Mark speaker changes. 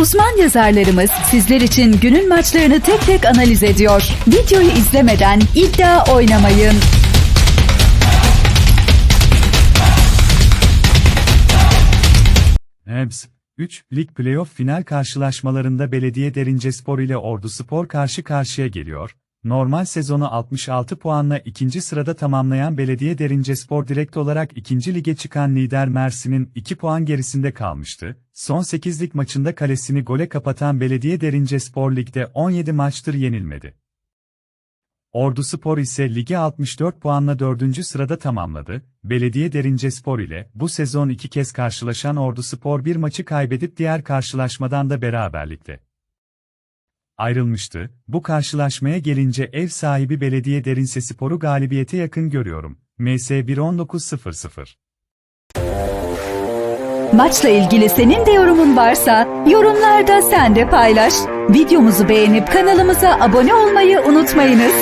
Speaker 1: Uzman yazarlarımız sizler için günün maçlarını tek tek analiz ediyor. Videoyu izlemeden iddia oynamayın.
Speaker 2: Hebs, 3, lig playoff final karşılaşmalarında Belediye Derince ile Ordu Spor karşı karşıya geliyor. Normal sezonu 66 puanla ikinci sırada tamamlayan Belediye Derince Spor direkt olarak ikinci lige çıkan lider Mersin'in 2 puan gerisinde kalmıştı. Son 8 lig maçında kalesini gole kapatan Belediye Derince Spor ligde 17 maçtır yenilmedi. Ordu Spor ise ligi 64 puanla 4. sırada tamamladı. Belediye Derince Spor ile bu sezon iki kez karşılaşan Ordu Spor bir maçı kaybedip diğer karşılaşmadan da beraberlikte ayrılmıştı. Bu karşılaşmaya gelince ev sahibi Belediye Derinse Spor'u galibiyete yakın görüyorum. MS 11900
Speaker 1: Maçla ilgili senin de yorumun varsa yorumlarda sen de paylaş. Videomuzu beğenip kanalımıza abone olmayı unutmayınız.